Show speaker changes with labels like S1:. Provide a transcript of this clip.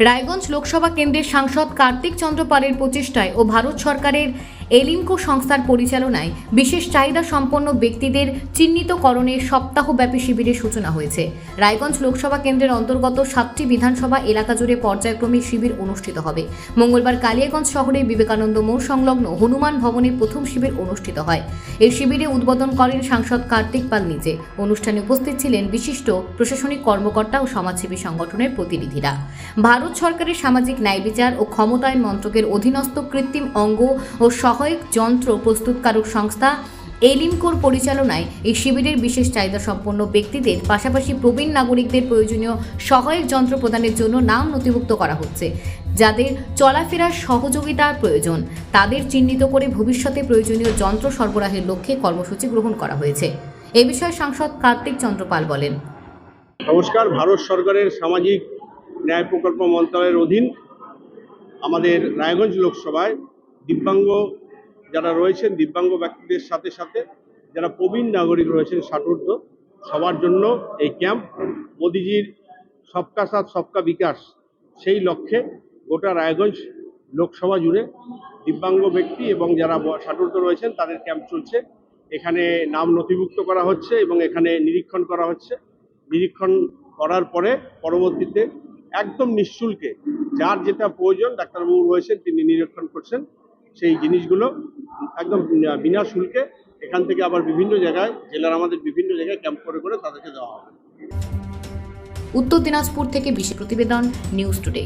S1: রায়গঞ্জ লোকসভা কেন্দ্রের সাংসদ কার্তিক চন্দ্র পালের প্রচেষ্টায় ও ভারত সরকারের এলিমকো সংস্থার পরিচালনায় বিশেষ চাহিদা সম্পন্ন ব্যক্তিদের চিহ্নিতকরণের সপ্তাহব্যাপী শিবিরের সূচনা হয়েছে। রায়গঞ্জ লোকসভা কেন্দ্রের অন্তর্গত সাতটি বিধানসভা এলাকা জুড়ে পর্যায়ক্রমে শিবির অনুষ্ঠিত হবে। মঙ্গলবার কালিয়াগঞ্জ শহরে বিবেকানন্দ মোড় সংলগ্ন হনুমান ভবনে প্রথম শিবির অনুষ্ঠিত হয়। এই শিবিরে উদ্বোধন করেন সাংসদ কার্তিক পাল নিজে। অনুষ্ঠানে উপস্থিত ছিলেন বিশিষ্ট প্রশাসনিক কর্মকর্তা ও সমাজসেবী সংগঠনের প্রতিনিধিরা। ভারত সরকারের সামাজিক ন্যায় বিচার ও ক্ষমতায়ন মন্ত্রকের অধীনস্থ কৃত্রিম অঙ্গ ও সহায়ক যন্ত্র প্রস্তুতকারক সংস্থা এলিমকোর পরিচালনায় এই শিবিরের বিশেষ চাহিদা সম্পন্ন ব্যক্তিদের পাশাপাশি প্রবীণ নাগরিকদের প্রয়োজনীয় সহায়ক যন্ত্র প্রদানের জন্য নাম নথিভুক্ত করা হচ্ছে। যাদের চলাফেরার সহযোগিতার প্রয়োজন, তাদের চিহ্নিত করে ভবিষ্যতে প্রয়োজনীয় যন্ত্র সরবরাহের লক্ষ্যে কর্মসূচি গ্রহণ করা হয়েছে। এ বিষয়ে সাংসদ কার্তিক চন্দ্রপাল বলেন।
S2: নমস্কার, ভারত সরকারের সামাজিক ন্যায় প্রকল্প মন্ত্রণালয়ের অধীন আমাদের রায়গঞ্জ লোকসভায় দিব্যাঙ্গ যারা রয়েছেন দিব্যাঙ্গ ব্যক্তিদের সাথে সাথে, যারা প্রবীণ নাগরিক রয়েছেন ষাটোর্ধ, সবার জন্য এই ক্যাম্প মোদিজির সবকা সাথ, সবকা বিকাশ, সেই লক্ষ্যে গোটা রায়গঞ্জ লোকসভা জুড়ে দিব্যাঙ্গ ব্যক্তি এবং যারা ষাটোর্ধ রয়েছেন তাদের ক্যাম্প চলছে। এখানে নাম নথিভুক্ত করা হচ্ছে এবং এখানে নিরীক্ষণ করা হচ্ছে। নিরীক্ষণ করার পরে পরবর্তীতে একদম নিঃশুল্কে যার যেটা প্রয়োজন, ডাক্তারবাবু রয়েছেন, তিনি নিরীক্ষণ করছেন। সেই জিনিসগুলো একদম বিনা শুল্কে এখান থেকে আবার বিভিন্ন জায়গায়, জেলার আমাদের বিভিন্ন জায়গায় ক্যাম্প করে করে তাদেরকে দেওয়া হবে।
S1: উত্তর দিনাজপুর থেকে বিশেষ প্রতিবেদন নিউজ টুডে